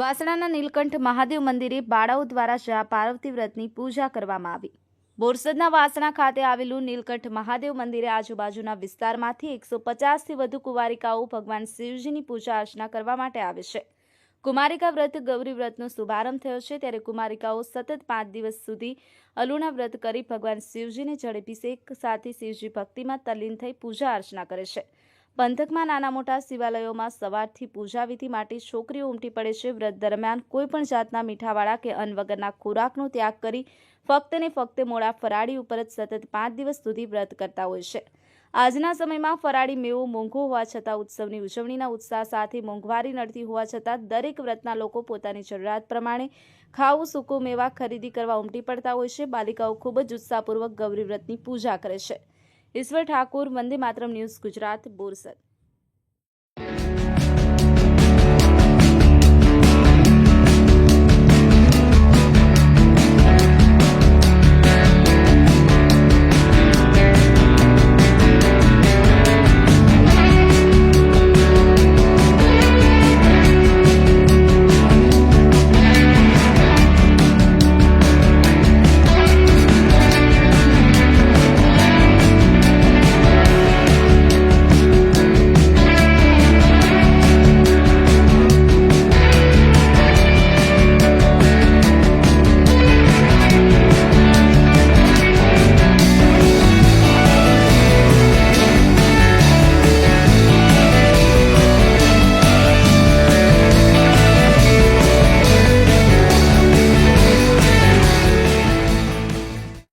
વાસણાના નીલકંઠ મહાદેવ મંદિરે બાળાઓ દ્વારા શા પાર્વતી વ્રતની પૂજા કરવામાં આવી. બોરસદના વાસણા ખાતે આવેલું નીલકંઠ મહાદેવ મંદિરે આજુબાજુના વિસ્તારમાંથી એકસો પચાસથી વધુ કુમારિકાઓ ભગવાન શિવજીની પૂજા અર્ચના કરવા માટે આવે છે. કુમારિકા વ્રત ગૌરી વ્રતનો શુભારંભ થયો છે ત્યારે કુમારિકાઓ સતત પાંચ દિવસ સુધી અલુણા વ્રત કરી ભગવાન શિવજીને જળભિષેક સાથે શિવજી ભક્તિમાં તલ્લીન થઈ પૂજા અર્ચના કરે છે. પંથકમાં નાના મોટા શિવાલયોમાં સવારથી પૂજા વિધિ માટે છોકરીઓ ઉમટી પડે છે. વ્રત દરમિયાન કોઈ પણ જાતના મીઠાવાળા કે અન્ન વગરના ખોરાકનો ત્યાગ કરી ફક્ત ને ફક્ત મોડા ફરાળી ઉપર જ સતત પાંચ દિવસ સુધી વ્રત કરતા હોય છે. આજના સમયમાં ફરાળી મેવો મોંઘો હોવા છતાં, ઉત્સવની ઉજવણીના ઉત્સાહ સાથે મોંઘવારી નડતી હોવા છતાં દરેક વ્રતના લોકો પોતાની જરૂરિયાત પ્રમાણે ખાવું, સૂકું મેવા ખરીદી કરવા ઉમટી પડતા હોય છે. બાલિકાઓ ખૂબ જ ઉત્સાહપૂર્વક ગૌરી વ્રતની પૂજા કરે છે. ઈશ્વર ઠાકુર વંદે માતરમ ન્યૂઝ ગુજરાત બોરસદ.